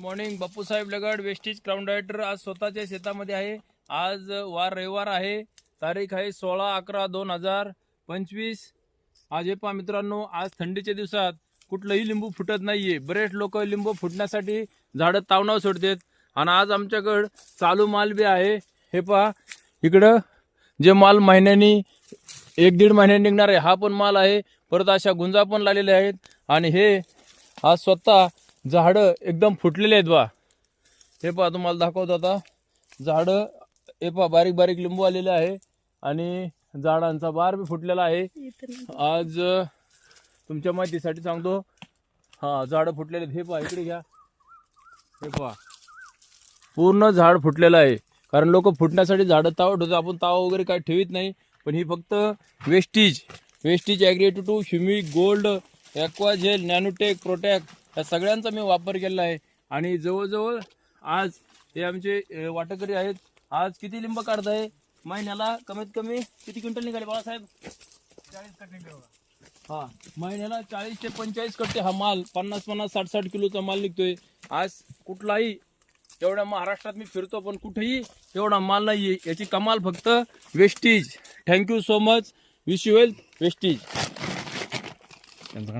Morning. Bapusaheb Lagad Vestige crown director आज स्वतःच्या शेतामध्ये आहे. आज वार रविवार आहे. तारीख आहे सोळा अकरा दोन हजार पंचवीस. आज हे पहा मित्रांनो आज थंडीच्या दिवसात कुठलंही लिंबू फुटत नाहीये. बरेच लोक लिंबू फुटण्यासाठी झाडं तावणाव सोडतात. आणि आज आमच्याकडं चालू माल बी आहे. हे पहा इकडं जे माल महिन्यानी एक दीड महिन्यानी निघणार आहे हा पण माल आहे. परत अशा गुंजा पण लागलेल्या आहेत. आणि हे आज स्वतः झाडं एकदम फुटलेले आहेत बा. हे पहा तुम्हाला दाखवतो आता. झाडं हे पहा बारीक बारीक लिंबू आलेले आहे आणि झाडांचा बार बी फुटलेला आहे. आज तुमच्या माहितीसाठी सांगतो. हा झाडं फुटलेले आहेत. हे पहा इकडे घ्या. हे पहा. पूर्ण झाड फुटलेलं आहे. कारण लोक फुटण्यासाठी झाडं तावत होतं आपण ताव वगैरे काय ठेवीत नाही. पण ही फक्त वेस्टीज. वेस्टीज ॲग्रेटू टू ह्युमिक गोल्ड ॲक्वाजेल नॅनोटेक प्रोटॅक या सगळ्यांचा मी वापर केलेला आहे. आणि जवळजवळ आज हे आमचे वाटकरी आहेत. आज किती लिंब काढताय? महिन्याला कमीत कमी किती क्विंटल निघाले बाळासाहेब? चाळीस कट्टे हा महिन्याला चाळीस ते पंचेचाळीस कट्टे हा माल पन्नास पन्नास साठ साठ किलोचा माल निघतोय. आज कुठलाही एवढ्या महाराष्ट्रात मी फिरतो पण कुठेही एवढा माल नाही आहे याची कमाल फक्त Vestige. Thank you so much wish you well Vestige. त्यांचं